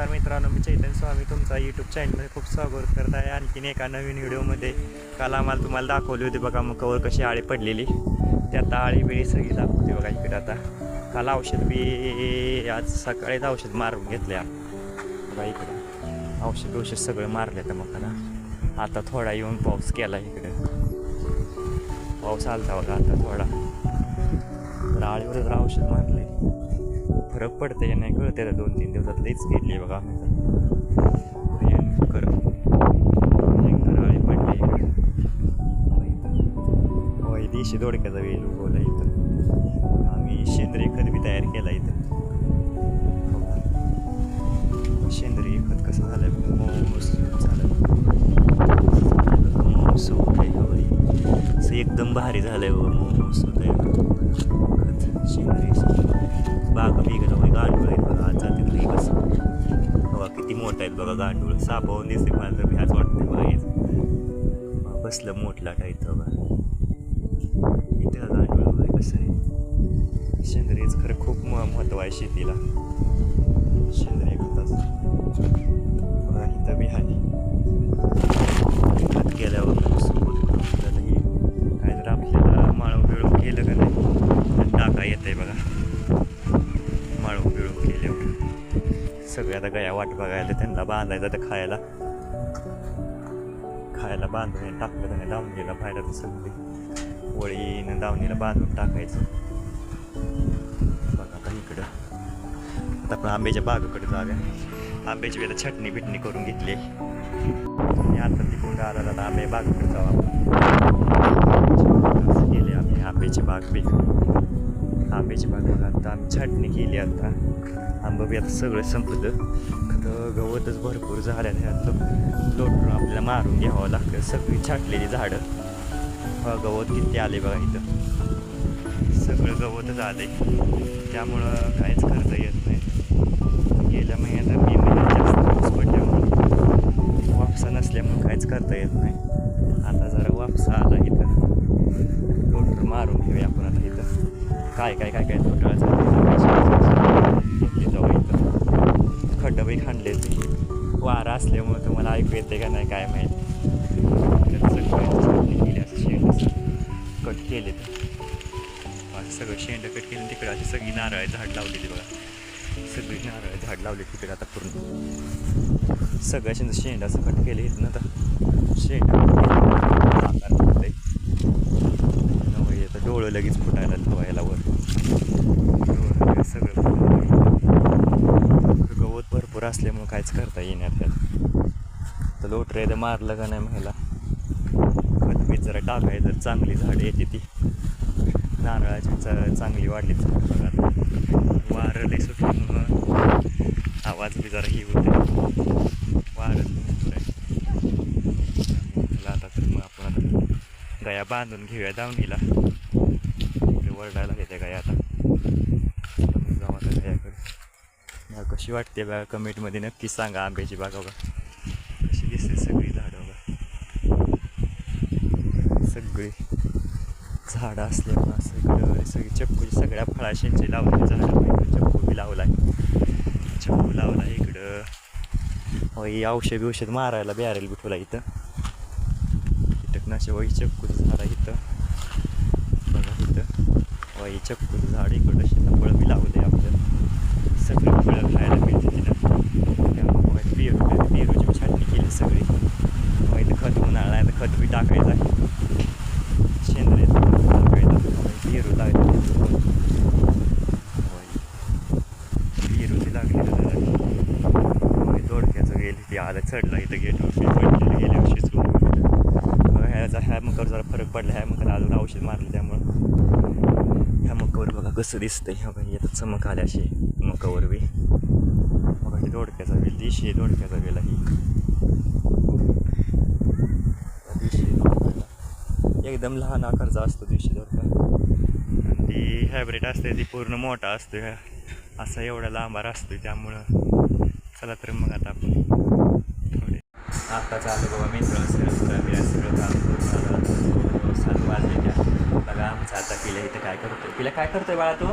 नमस्कार मित्रांनो मी चैतन स्वामी. तुमचा यूट्यूब चॅनलमध्ये खूप स्वागत करत आहे. आणखीन एका नवीन व्हिडिओमध्ये काल आम्हाला तुम्हाला दाखवली होती बघा मग कवर कशी आळी पडलेली. ते आता आळी बिळी सगळी दाखवते बघा इकडे आता. काल औषध बी आज सकाळीच औषध मारून घेतल्या बघा इकडे. औषध औषध सगळं मारले तर मग आता आता थोडा येऊन पाऊस केला इकडे. पाऊस आलता बघा आता थोडा. तर आळीवर औषध मारले फरक पडते का नाही कळते आता दोन तीन दिवसात लईच घेतली बघा आम्ही तर. भयंकर. भयंकर आळी पडली. इकडे होय दोडक्याचा वेल उगवला इथं. आम्ही सेंद्रिय खत बी तयार केला इथं. सेंद्रिय खत कसं झालं मऊस झालं मऊस होतंय होय. असं एकदम भारी झालंय व मऊस होतंय. खत सेंद्रिय बाग बिगत गांडूळ आहेत बघा आज जातील लई कसं बघा किती मोठा आहेत बघा गांडूळ. सापावून दिसते मला तर ह्याच वाटते बघा हेच. बसलं मोठला इथं बघा. इथं गांडूळ वगैरे कसं आहे. सेंद्रियच खरं खूप म महत्त्व आहे शेतीला. सेंद्रिय खताचं. बघा इथं बी आहे. केलं का नाही? टाका येत आहे बघा. माळू बिळव केल्यावर सगळ्या आता गया वाट बघायला त्यांना बांधायचं तर खायला. खायला बांधून टाकलं का नाही दावणीला बाहेर सगळी. वळीनं दावणीला बांधून टाकायचं. बघा का इकडं. आता आपण आंब्याच्या बागेकडे जागा आंब्याची वेळेला छटणी बिटणी करून घेतली. आणि आता तिकडून आला आंबे बागेकडे जाऊ आपण. गेले आम्ही. आंब्याची बाग बी. आंब्याची बाग बघा आता आम्ही छाटणी केली आता. आंबा बी आता सगळं संपलं. तर गवतच भरपूर झाल्या त्यात लोटून आपल्याला मारून घ्यावं लागतं सगळी छाटलेली झाडं. बघा गवत किती आले बघा इथं. सगळं गवतच आले त्यामुळं काहीच करता येत नाही. गेल्या महिन्यात मी महिन्यात जास्त पाऊस पडल्यामुळं वापसा नसल्यामुळं काहीच करता येत नाही. आता जरा वापसा आला इथं. मारून घेऊया आपण आता इथं काय काय काय काय लोटाळाचं घेतली जाऊ इथं खड्डबही खांडले ते वारा असल्यामुळं तुम्हाला ऐकू येते का नाही काय माहिती केली शेंड कट केले असं सगळं शेंड कट केलं तिकडे अशी सगळी नारळ झाड लावलेली बघा सगळी नारळ झाड लावले तिकडे आता पूर्ण सगळ्या शेंड शेंड असं कट केले इथं आता गवत असल्यामुळं काहीच करता येणार त्यात. तर लोटरे तर मारलं का नाही महिला? खतबीत जरा टाकाय जर चांगली झाडं येते ती. नारळाची च चांगली वाढली बघा वारं लई सुटल्यामुळं आवाज बी जरा ही होते वारं आता तर मग आपण आता गया बांधून घेऊया दावणीला. वरडायला घेते गया आता. जाऊ आता गया बघा कशी वाटते बघा कमेंटमध्ये नक्की सांगा आंब्याची बाग बघा. कशी दिसते सगळी झाडं बघा. सगळी झाडं असल्यामुळं असं सगळं सगळी चक्कूची सगळ्या फळाशींची लावलेली झाडं इकडं चक्कू बी लावलाय. चप्पू लावला इकडं. होय औषध औषध मारायला बॅरेल बिठवला इथं. कीटकनाशक वही चक्कूचं झाड आहे इथं. बघा इथं. वही चक्कूचं झाड इकडं सीताफळ बी लावले आपलं. सगळी फळं खायला मिळते तिथं त्यामुळे पेरू पेरूची छाटणी केली सगळी मग इथं खत उन्हाळा आहे तर खत बी टाकायचं आहे शेंद्रे टाकायचं पेरू लागले पेरू लागली तर दोडक्याचं गेली ती आलं चढला इथं गेट पडलेलं गेल्या वर्षीच बघा ह्याचा ह्या मकर जरा फरक पडला ह्या मकर अजून औषध मारलं त्यामुळं ह्या मकावर बघा कसं दिसतंय ह्या बघा येतं चमक आल्या मुखावर मकावर बी बघा ही दोडक्याचा वेल दिशी दोडक्याचा वेल आहे एकदम लहान आकारचा असतो दिवशी दोडका आणि ती हायब्रिड असते ती पूर्ण मोठा असतो असा एवढा लांबार असतो त्यामुळं. चला तर मग आता आपण थोडे आता चालू बाबा मित्र सगळं पुरा सगळं काम करून सात वाजले त्या. बघा आमचं आता पिला इथं काय करतोय? पिला काय करतोय बाळा तू?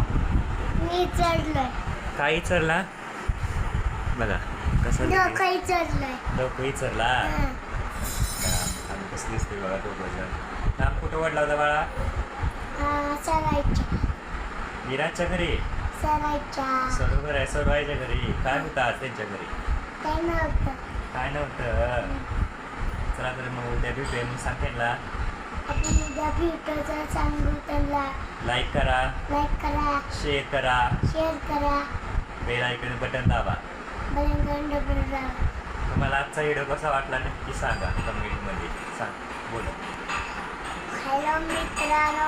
मी चढलोय. काही चरला बघा कसं डोकंही चढलंय डोकं विचारला? हं. आम्ही कसं दिसतोय बघा जण नाम कुठं वाढला होता बाळा? विराजच्या घरी? सरोवर आहे सरोबाईच्या घरी. काय होतं आज त्यांच्या घरी? काय नव्हतं. चला तर मग उद्या भेटूया मग सांग त्यांना आपण उद्या भेटूचं सांगू त्यांना. लाईक करा. लाईक करा. शेअर करा. शेअर करा. बेल ऐकून बटन दाबा. तुम्हाला आजचा व्हिडिओ कसा वाटला नक्की सांगा. कमेंटमध्ये सांग. बोला. हॅलो मित्रांनो.